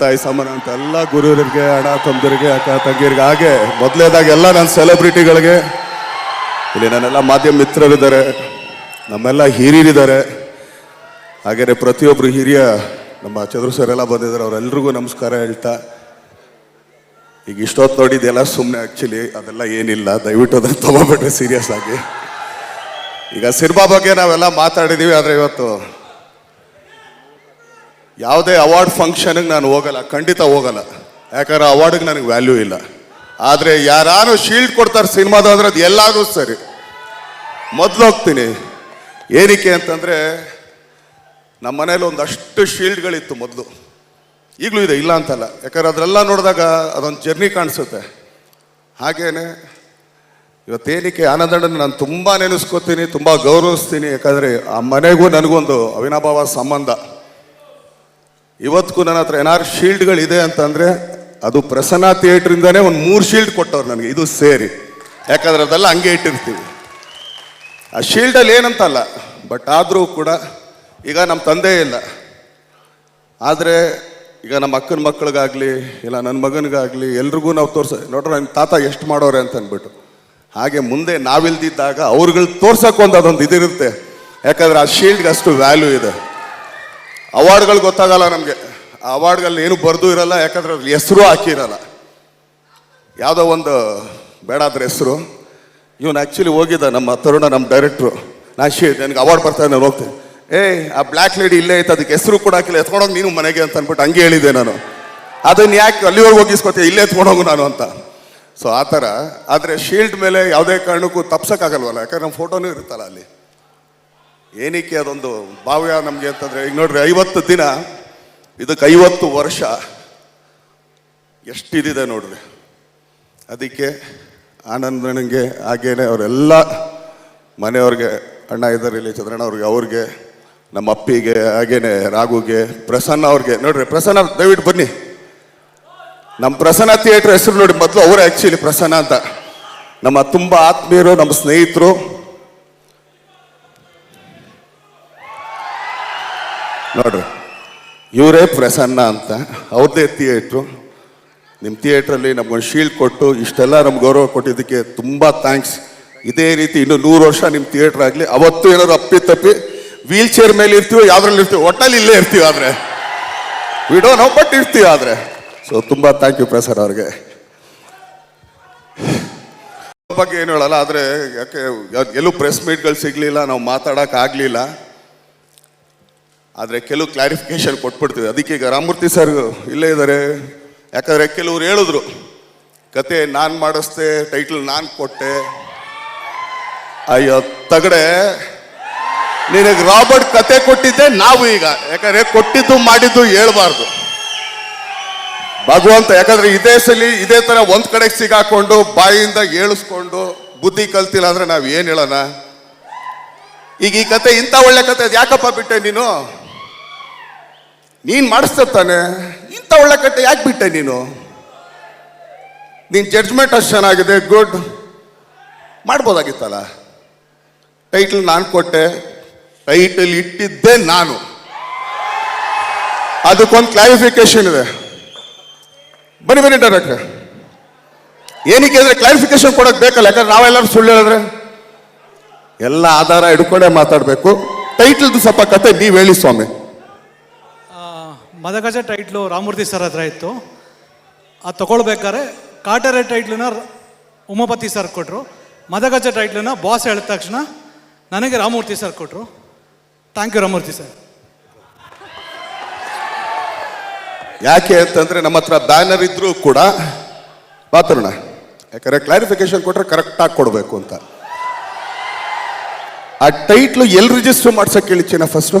ತಾಯಿ ಸಮಾನ ಅಂತ ಎಲ್ಲ ಗುರುವರಿಗೆ, ಅಣ್ಣ ತಮ್ಮದಿರಿಗೆ, ಅಕ್ಕ ತಂಗಿಯರಿಗೆ, ಹಾಗೆ ಮೊದಲೇದಾಗ ಎಲ್ಲ ನನ್ನ ಸೆಲೆಬ್ರಿಟಿಗಳಿಗೆ ಇಲ್ಲಿ ನನ್ನೆಲ್ಲ ಮಾಧ್ಯಮ ಮಿತ್ರರಿದ್ದಾರೆ, ನಮ್ಮೆಲ್ಲ ಹಿರಿಯರಿದ್ದಾರೆ. ಹಾಗೆಯೇ ಪ್ರತಿಯೊಬ್ಬರು ಹಿರಿಯ ನಮ್ಮ ಚಂದ್ರು ಸರ್ ಎಲ್ಲ ಬಂದಿದ್ದಾರೆ, ಅವರೆಲ್ರಿಗೂ ನಮಸ್ಕಾರ ಹೇಳ್ತಾ. ಈಗ ಇಷ್ಟೊತ್ತು ನೋಡಿದ್ದೆಲ್ಲ ಸುಮ್ಮನೆ ಆ್ಯಕ್ಚುಲಿ ಅದೆಲ್ಲ ಏನಿಲ್ಲ, ದಯವಿಟ್ಟು ಅದನ್ನು ತೊಗೊಬಿಟ್ರೆ ಸೀರಿಯಸ್ ಆಗಿ. ಈಗ ಸಿನಿಮಾ ಬಗ್ಗೆ ನಾವೆಲ್ಲ ಮಾತಾಡಿದ್ದೀವಿ ಆದರೆ ಇವತ್ತು ಯಾವುದೇ ಅವಾರ್ಡ್ ಫಂಕ್ಷನ್ಗೆ ನಾನು ಹೋಗಲ್ಲ, ಖಂಡಿತ ಹೋಗಲ್ಲ. ಯಾಕಂದ್ರೆ ಅವಾರ್ಡ್ಗೆ ನನಗೆ ವ್ಯಾಲ್ಯೂ ಇಲ್ಲ. ಆದರೆ ಯಾರು ಶೀಲ್ಡ್ ಕೊಡ್ತಾರೆ ಸಿನಿಮಾದ ಅಂದ್ರೆ ಅದು ಎಲ್ಲಾದರೂ ಸರಿ. ಮೊದಲು ಹೋಗ್ತೀನಿ. ಏನಕ್ಕೆ ಅಂತಂದರೆ ನಮ್ಮ ಮನೇಲಿ ಒಂದಷ್ಟು ಶೀಲ್ಡ್ಗಳಿತ್ತು ಮೊದಲು. ಈಗಲೂ ಇದೆ, ಇಲ್ಲ ಅಂತಲ್ಲ. ಯಾಕಂದ್ರೆ ಅದರೆಲ್ಲ ನೋಡಿದಾಗ ಅದೊಂದು ಜರ್ನಿ ಕಾಣಿಸುತ್ತೆ. ಹಾಗೇನೆ, ಇವತ್ತೇನಕ್ಕೆ ಆನಂದಣ್ಣನ ನಾನು ತುಂಬ ನೆನೆಸ್ಕೋತೀನಿ, ತುಂಬ ಗೌರವಿಸ್ತೀನಿ. ಯಾಕಂದರೆ ಆ ಮನೆಗೂ ನನಗೊಂದು ಅವಿನಾಭಾವ ಸಂಬಂಧ. ಇವತ್ತಿಗೂ ನನ್ನ ಹತ್ರ ಏನಾದ್ರು ಶೀಲ್ಡ್ಗಳಿದೆ ಅಂತಂದರೆ ಅದು ಪ್ರಸನ್ನ ಥಿಯೇಟ್ರಿಂದನೇ ಒಂದು ಮೂರು ಶೀಲ್ಡ್ ಕೊಟ್ಟವ್ರು ನನಗೆ, ಇದು ಸೇರಿ. ಯಾಕಂದ್ರೆ ಅದೆಲ್ಲ ಹಂಗೆ ಇಟ್ಟಿರ್ತೀವಿ. ಆ ಶೀಲ್ಡಲ್ಲಿ ಏನಂತಲ್ಲ ಬಟ್ ಆದರೂ ಕೂಡ ಈಗ ನಮ್ಮ ತಂದೆ ಇಲ್ಲ. ಆದರೆ ಈಗ ನಮ್ಮ ಅಕ್ಕನ ಮಕ್ಕಳಿಗಾಗಲಿ, ಇಲ್ಲ ನನ್ನ ಮಗನಿಗಾಗಲಿ ಎಲ್ರಿಗೂ ನಾವು ತೋರ್ಸ, ನೋಡ್ರಿ ನನ್ನ ತಾತ ಎಷ್ಟು ಮಾಡೋರೆ ಅಂತ ಅಂದ್ಬಿಟ್ಟು. ಹಾಗೆ ಮುಂದೆ ನಾವಿಲ್ದಿದ್ದಾಗ ಅವ್ರುಗಳು ತೋರ್ಸಕ್ಕೆ ಒಂದು ಅದೊಂದು ಇದಿರುತ್ತೆ. ಯಾಕಂದ್ರೆ ಆ ಶೀಲ್ಡ್ಗೆ ಅಷ್ಟು ವ್ಯಾಲ್ಯೂ ಇದೆ. ಅವಾರ್ಡ್ಗಳು ಗೊತ್ತಾಗಲ್ಲ ನಮಗೆ. ಆ ಏನು ಬರೆದು ಇರಲ್ಲ, ಯಾಕಂದ್ರೆ ಅದ್ರಲ್ಲಿ ಹೆಸರು ಹಾಕಿರಲ್ಲ ಯಾವುದೋ ಒಂದು ಬೇಡ ಅದ್ರ ಹೆಸರು. ಇವನು ಆ್ಯಕ್ಚುಲಿ ಹೋಗಿದ್ದ ನಮ್ಮ ತರುಣ, ನಮ್ಮ ಡೈರೆಕ್ಟ್ರು ನಾ ನನಗೆ ಅವಾರ್ಡ್ ಬರ್ತಾ ನಾನು ಹೋಗ್ತೀನಿ. ಏಯ್, ಆ ಬ್ಲ್ಯಾಕ್ ಲೇಡಿ ಇಲ್ಲೇ ಐತೆ ಅದಕ್ಕೆ ಹೆಸರು ಕೂಡ ಹಾಕಿಲ್ಲ. ಎತ್ಕೊಂಡೋಗಿ ನೀನು ಮನೆಗೆ ಅಂತ ಅಂದ್ಬಿಟ್ಟು ಹಂಗೆ ಹೇಳಿದೆ ನಾನು. ಅದನ್ನ ಯಾಕೆ ಅಲ್ಲಿವರೆಗೆ ಹೋಗಿಸ್ಕೊತೀಯ? ಇಲ್ಲೇ ಎತ್ಕೊಂಡೋಗು ನಾನು ಅಂತ. ಸೊ ಆ ಥರ. ಆದರೆ ಶೀಲ್ಡ್ ಮೇಲೆ ಯಾವುದೇ ಕಾರಣಕ್ಕೂ ತಪ್ಸೋಕ್ಕಾಗಲ್ವಲ್ಲ. ಯಾಕಂದ್ರೆ ನಮ್ಮ ಫೋಟೋನೂ ಇರುತ್ತಲ್ಲ ಅಲ್ಲಿ. ಏನಕ್ಕೆ ಅದೊಂದು ಭಾವ್ಯ ನಮಗೆ ಅಂತಂದ್ರೆ, ಈಗ ನೋಡ್ರಿ, ಐವತ್ತು ದಿನ, ಇದಕ್ಕೆ ಐವತ್ತು ವರ್ಷ ಎಷ್ಟಿದೆ ನೋಡ್ರಿ. ಅದಕ್ಕೆ ಆನಂದನಿಗೆ ಹಾಗೇನೆ ಅವರೆಲ್ಲ ಮನೆಯವ್ರಿಗೆ, ಅಣ್ಣ ಇದ್ದಾರೆ ಇಲ್ಲಿ ಚಂದ್ರಣ್ಣ ಅವ್ರಿಗೆ ಅವ್ರಿಗೆ, ನಮ್ಮ ಅಪ್ಪಿಗೆ, ಹಾಗೇನೆ ರಾಘುಗೆ, ಪ್ರಸನ್ನ ಅವ್ರಿಗೆ, ನೋಡ್ರಿ, ಪ್ರಸನ್ನ ದಯವಿಟ್ಟು ಬನ್ನಿ. ನಮ್ಮ ಪ್ರಸನ್ನ ಥಿಯೇಟರ್ ಹೆಸರು ನೋಡಿ, ಮೊದಲು ಅವರೇ ಆ್ಯಕ್ಚುಲಿ ಪ್ರಸನ್ನ ಅಂತ. ನಮ್ಮ ತುಂಬ ಆತ್ಮೀಯರು, ನಮ್ಮ ಸ್ನೇಹಿತರು ನೋಡ್ರಿ, ಇವರೇ ಪ್ರಸನ್ನ ಅಂತ, ಅವ್ರದೇ ಥಿಯೇಟ್ರು ನಿಮ್ಮ ಥಿಯೇಟ್ರಲ್ಲಿ ನಮ್ಗೊಂದು ಶೀಲ್ಡ್ ಕೊಟ್ಟು, ಇಷ್ಟೆಲ್ಲ ನಮ್ಗೆ ಗೌರವ ಕೊಟ್ಟಿದ್ದಕ್ಕೆ ತುಂಬ ಥ್ಯಾಂಕ್ಸ್ ಇದೇ ರೀತಿ ಇನ್ನು ನೂರು ವರ್ಷ ನಿಮ್ಮ ಥಿಯೇಟ್ರ್ ಆಗಲಿ, ಅವತ್ತು ಏನಾದ್ರು ಅಪ್ಪಿ ತಪ್ಪಿ ವೀಲ್ ಚೇರ್ ಮೇಲೆ ಇರ್ತೀವಿ, ಯಾವ್ದ್ರಲ್ಲಿ ಇರ್ತೀವಿ ಒಟ್ಟಲ್ಲಿ ಇಲ್ಲೇ ಇರ್ತೀವಿ ಆದರೆ. ವಿಡೋ ನಾವು ಬಟ್ ಇರ್ತೀವಿ ಆದರೆ. ಸೊ ತುಂಬ ಥ್ಯಾಂಕ್ ಯು ಪ್ರಸರ್ ಅವ್ರಿಗೆ. ಬಗ್ಗೆ ಏನು ಹೇಳಲ್ಲ, ಆದರೆ ಯಾಕೆ ಎಲ್ಲೂ ಪ್ರೆಸ್ ಮೀಟ್ಗಳು ಸಿಗಲಿಲ್ಲ, ನಾವು ಮಾತಾಡೋಕೆ ಆಗಲಿಲ್ಲ. ಆದರೆ ಕೆಲವು ಕ್ಲಾರಿಫಿಕೇಶನ್ ಕೊಟ್ಬಿಡ್ತೀವಿ. ಅದಕ್ಕೆ ಈಗ ರಾಮಮೂರ್ತಿ ಸರ್ ಇಲ್ಲೇ ಇದ್ದಾರೆ ಯಾಕಂದರೆ ಕೆಲವರು ಹೇಳಿದ್ರು, ಕತೆ ನಾನು ಮಾಡಿಸ್ದೆ ಟೈಟಲ್ ನಾನು ಕೊಟ್ಟೆ. ಅಯ್ಯೋ, ತಗಡೆ. ನಿನಗೆ ರಾಬರ್ಟ್ ಕತೆ ಕೊಟ್ಟಿದ್ದೆ, ನಾವು ಈಗ. ಯಾಕಂದ್ರೆ ಕೊಟ್ಟಿದ್ದು ಮಾಡಿದ್ದು ಹೇಳ್ಬಾರ್ದು. ಭಗವಂತ, ಯಾಕಂದ್ರೆ ಇದೇ ಸಲಿ ಇದೇ ಥರ ಒಂದು ಕಡೆಗೆ ಸಿಗಾಕೊಂಡು, ಬಾಯಿಂದ ಏಳಿಸ್ಕೊಂಡು, ಬುದ್ಧಿ ಕಲ್ತಿಲ್ಲ ಅಂದರೆ ನಾವು ಏನು ಹೇಳೋಣ? ಈಗ ಈ ಕತೆ ಇಂಥ ಒಳ್ಳೆ ಕತೆ ಅದು ಯಾಕಪ್ಪ ಬಿಟ್ಟೆ ನೀನು? ನೀನ್ ಮಾಡಿಸ್ತ ತಾನೆ. ಇಂಥ ಒಳ್ಳೆ ಕಟ್ಟೆ ಯಾಕೆ ಬಿಟ್ಟೆ ನೀನು? ನಿನ್ ಜಡ್ಜ್ಮೆಂಟ್ ಅಷ್ಟು ಚೆನ್ನಾಗಿದೆ ಗುಡ್ ಮಾಡ್ಬೋದಾಗಿತ್ತಲ್ಲ? ಟೈಟಲ್ ನಾನು ಕೊಟ್ಟೆ ಟೈಟಲ್ ಇಟ್ಟಿದ್ದೆ ನಾನು. ಅದಕ್ಕೊಂದು ಕ್ಲಾರಿಫಿಕೇಶನ್ ಇದೆ. ಬನ್ನಿ ಬನ್ನಿ ಡೈರೆಕ್ಟ್ರೆ ಏನಕ್ಕೆ ಅಂದ್ರೆ ಕ್ಲಾರಿಫಿಕೇಶನ್ ಕೊಡೋಕೆ ಬೇಕಲ್ಲ, ಯಾಕಂದ್ರೆ ನಾವೆಲ್ಲರೂ ಸುಳ್ಳು ಹೇಳಿದ್ರೆ? ಎಲ್ಲ ಆಧಾರ ಹಿಡ್ಕೊಂಡೇ ಮಾತಾಡಬೇಕು. ಟೈಟಲ್ದು ಸ್ವಲ್ಪ ಕತೆ ನೀವು ಹೇಳಿ ಸ್ವಾಮಿ. ಮದಗಜ ಟೈಟ್ಲು ರಾಮೂರ್ತಿ ಸರ್ ಹತ್ರ ಇತ್ತು. ಅದು ತಗೊಳ್ಬೇಕಾದ್ರೆ ಕಾಟರೆ ಟೈಟ್ಲನ್ನ ಉಮಾಪತಿ ಸರ್ ಕೊಟ್ಟರು ಮದಗಜ ಟೈಟ್ಲನ್ನ ಬಾಸ್ ಹೇಳಿದ ತಕ್ಷಣ ನನಗೆ ರಾಮೂರ್ತಿ ಸರ್ ಕೊಟ್ಟರು ಥ್ಯಾಂಕ್ ಯು ರಾಮೂರ್ತಿ ಸರ್. ಯಾಕೆ ಅಂತಂದರೆ ನಮ್ಮ ಹತ್ರ ಬ್ಯಾನರ್ ಇದ್ರೂ ಕೂಡ ಮಾತಾಡೋಣ. ಯಾಕಂದರೆ ಕ್ಲಾರಿಫಿಕೇಶನ್ ಕೊಟ್ಟರೆ ಕರೆಕ್ಟಾಗಿ ಕೊಡಬೇಕು ಅಂತ. ಆ ಟೈಟ್ಲು ಎಲ್ಲಿ ರಿಜಿಸ್ಟರ್ ಮಾಡ್ಸಕ್ ಹೇಳಿಚ್ಚಿನ ಫಸ್ಟು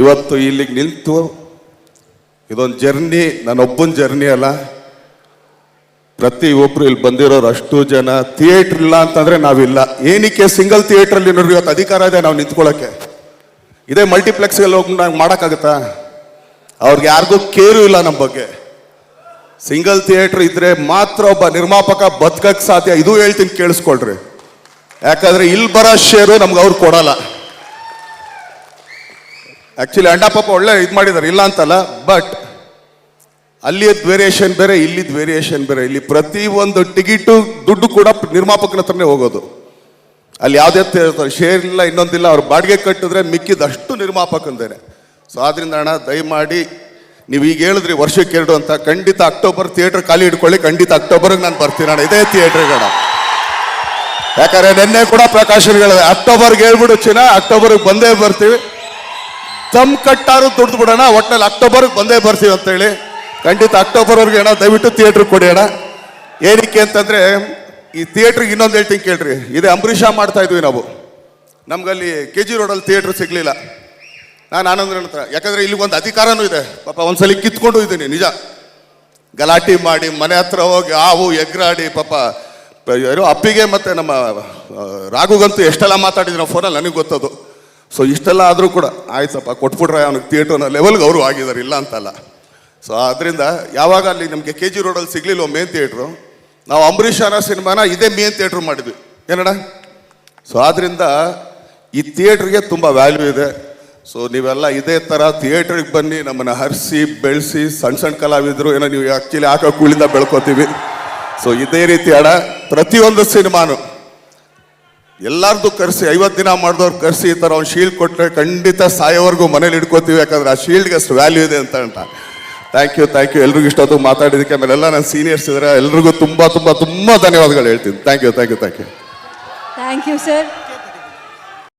ಇವತ್ತು ಇಲ್ಲಿಗೆ ನಿಂತು ಇದೊಂದು ಜರ್ನಿ ನನ್ನೊಬ್ಬನ ಜರ್ನಿ ಅಲ್ಲ. ಪ್ರತಿ ಒಬ್ಬರು ಇಲ್ಲಿ ಬಂದಿರೋರು ಅಷ್ಟು ಜನ. ಥಿಯೇಟ್ರ್ ಇಲ್ಲ ಅಂತಂದ್ರೆ ನಾವಿಲ್ಲ. ಏನಕ್ಕೆ ಸಿಂಗಲ್ ಥಿಯೇಟ್ರಲ್ಲಿ ನೋಡ್ರಿ, ಇವತ್ತು ಅಧಿಕಾರ ಇದೆ ನಾವು ನಿಂತ್ಕೊಳ್ಳೋಕ್ಕೆ ಇದೇ ಮಲ್ಟಿಪ್ಲೆಕ್ಸ್ಗೆಲ್ಲ ಹೋಗಿ ನಾವು ಮಾಡೋಕ್ಕಾಗತ್ತಾ? ಅವ್ರಿಗೆ ಯಾರಿಗೂ ಕೇರು ಇಲ್ಲ ನಮ್ಮ ಬಗ್ಗೆ. ಸಿಂಗಲ್ ಥಿಯೇಟ್ರ್ ಇದ್ರೆ ಮಾತ್ರ ಒಬ್ಬ ನಿರ್ಮಾಪಕ ಬದುಕಕ್ಕೆ ಸಾಧ್ಯ. ಇದು ಹೇಳ್ತೀನಿ ಕೇಳಿಸ್ಕೊಳ್ರಿ. ಯಾಕಂದ್ರೆ ಇಲ್ಲಿ ಬರೋ ಶೇರು ನಮ್ಗೆ ಅವ್ರು ಕೊಡಲ್ಲ. ಆಕ್ಚುಲಿ ಅಂಡ ಪಾಪ ಒಳ್ಳೆ ಇದು ಮಾಡಿದ್ದಾರೆ ಇಲ್ಲ ಅಂತಲ್ಲ ಬಟ್ ಅಲ್ಲಿಯದ್ ವೇರಿಯೇಷನ್ ಬೇರೆ ಇಲ್ಲಿದ್ದು ವೇರಿಯೇಷನ್ ಬೇರೆ. ಇಲ್ಲಿ ಪ್ರತಿ ಒಂದು ಟಿಕೆಟು ದುಡ್ಡು ಕೂಡ ನಿರ್ಮಾಪಕನ ಹತ್ರನೇ ಹೋಗೋದು. ಅಲ್ಲಿ ಯಾವುದೇ ಶೇರ್ ಇಲ್ಲ, ಇನ್ನೊಂದಿಲ್ಲ, ಅವ್ರು ಬಾಡಿಗೆ ಕಟ್ಟಿದ್ರೆ ಮಿಕ್ಕಿದಷ್ಟು ನಿರ್ಮಾಪಕಂದೇನೆ. ಸೊ ಆದ್ರಿಂದ ಅಣ್ಣ, ದಯಮಾಡಿ ನೀವು ಈಗ ಹೇಳಿದ್ರಿ ವರ್ಷಕ್ಕೆ ಎರಡು ಅಂತ, ಖಂಡಿತ ಅಕ್ಟೋಬರ್ ಥಿಯೇಟರ್ ಖಾಲಿ ಇಟ್ಕೊಳ್ಳಿ ಖಂಡಿತ ಅಕ್ಟೋಬರ್ಗೆ ನಾನು ಬರ್ತೀನಿ ಅಣ್ಣ, ಇದೇ ಥಿಯೇಟ್ರಿಗೆ ಅಣ್ಣ. ಯಾಕಂದ್ರೆ ನಿನ್ನೆ ಕೂಡ ಪ್ರಕಾಶನ್ ಹೇಳಿದೆ ಅಕ್ಟೋಬರ್ಗೆ ಹೇಳ್ಬಿಡು ಚಿನ್ನ, ಅಕ್ಟೋಬರ್ಗೆ ಬಂದೇ ಬರ್ತೀವಿ. ದಮ್ ಕಟ್ಟಾರು ದುಡ್ದು ಬಿಡೋಣ ಒಟ್ಟಿನಲ್ಲಿ ಅಕ್ಟೋಬರ್ಗೆ ಬಂದೇ ಬರ್ತೀವಿ ಅಂತೇಳಿ. ಖಂಡಿತ ಅಕ್ಟೋಬರ್ವರೆಗೆ ಅಣ್ಣ ದಯವಿಟ್ಟು ಥಿಯೇಟ್ರ್ ಕೊಡಿ ಅಣ್ಣ. ಏನಕ್ಕೆ ಅಂತಂದ್ರೆ, ಈ ಥಿಯೇಟ್ರಿಗೆ ಇನ್ನೊಂದು ಹೇಳ್ತೀನಿ ಕೇಳ್ರಿ. ಇದೇ ಅಂಬರೀಷ ಮಾಡ್ತಾ ಇದ್ವಿ ನಾವು. ನಮ್ಗಲ್ಲಿ ಕೆ ಜಿ ರೋಡಲ್ಲಿ ಥಿಯೇಟ್ರ್ ಸಿಗ್ಲಿಲ್ಲ. ನಾನು ಆನಂದ್ರ ಹತ್ರ. ಯಾಕಂದ್ರೆ ಇಲ್ಲಿ ಒಂದು ಅಧಿಕಾರನೂ ಇದೆ. ಪಾಪ ಒಂದ್ಸಲಿ ಕಿತ್ಕೊಂಡು ಇದ್ದೀನಿ, ನಿಜ. ಗಲಾಟೆ ಮಾಡಿ, ಮನೆ ಹತ್ರ ಹೋಗಿ ಹಾವು ಎಗ್ರಾಡಿ, ಪಾಪ ಯಾರೋ ಅಪ್ಪಿಗೆ ಮತ್ತೆ ನಮ್ಮ ರಾಘುಗಂತೂ ಎಷ್ಟೆಲ್ಲ ಮಾತಾಡಿದ್ರು ನಾವು ಫೋನಲ್ಲಿ, ನನಗೆ ಗೊತ್ತದು. ಸೊ ಇಷ್ಟೆಲ್ಲ ಆದರೂ ಕೂಡ ಆಯ್ತಪ್ಪ, ಕೊಟ್ಬಿಟ್ರೆ ಅವ್ನಿಗೆ ಥಿಯೇಟರ್ನ ಲೆವೆಲ್ಗೆ ಅವರು ಆಗಿದ್ದಾರೆ, ಇಲ್ಲ ಅಂತಲ್ಲ. ಸೊ ಆದ್ದರಿಂದ ಯಾವಾಗ ಅಲ್ಲಿ ನಮಗೆ ಕೆ ಜಿ ರೋಡಲ್ಲಿ ಸಿಗಲಿಲ್ಲ ಮೇನ್ ಥಿಯೇಟ್ರು ನಾವು ಅಂಬರೀಷ್ ಅನ್ನೋ ಸಿನಿಮಾನ ಇದೇ ಮೇನ್ ಥಿಯೇಟ್ರ್ ಮಾಡಿದ್ವಿ. ಏನಡ ಸೊ ಆದ್ದರಿಂದ ಈ ಥಿಯೇಟ್ರಿಗೆ ತುಂಬ ವ್ಯಾಲ್ಯೂ ಇದೆ. ಸೊ ನೀವೆಲ್ಲ ಇದೇ ಥರ ಥಿಯೇಟ್ರಿಗೆ ಬನ್ನಿ, ನಮ್ಮನ್ನು ಹರಿಸಿ, ಬೆಳೆಸಿ ಸಣ್ಣ ಸಣ್ಣ ಕಲಾವಿದರು, ಏನೋ ನೀವು ಆ್ಯಕ್ಚುಲಿ ಹಾಕೋ ಕೂಳಿಂದ ಬೆಳ್ಕೊತೀವಿ. ಸೊ ಇದೇ ರೀತಿ ಅಡ ಪ್ರತಿಯೊಂದು ಸಿನಿಮಾನು. ಎಲ್ಲಾರ್ದು ಕರೆಸಿ ಐವತ್ತು ದಿನ ಮಾಡಿದವ್ರು ಕರೆಸಿ ಈ ಥರ ಅವ್ನು ಶೀಲ್ಡ್ ಕೊಟ್ಟರೆ ಖಂಡಿತ ಸಾಯೋವರೆಗೂ ಮನೇಲಿ ಇಟ್ಕೋತೀವಿ. ಯಾಕಂದ್ರೆ ಆ ಶೀಲ್ಡ್ಗೆ ಅಷ್ಟು ವ್ಯಾಲ್ಯೂ ಇದೆ ಅಂತ ಅಂತ. ಥ್ಯಾಂಕ್ ಯು ಥ್ಯಾಂಕ್ ಯು ಎಲ್ರಿಗೂ ಇಷ್ಟೊತ್ತು ಮಾತಾಡಿದ್ದಕ್ಕೆ ಆಮೇಲೆ ಎಲ್ಲ ನನ್ನ ಸೀನಿಯರ್ಸ್ ಇದ್ದಾರೆ ಎಲ್ರಿಗೂ ತುಂಬ ತುಂಬ ತುಂಬ ಧನ್ಯವಾದಗಳು ಹೇಳ್ತೀನಿ. Thank you thank you thank you thank you sir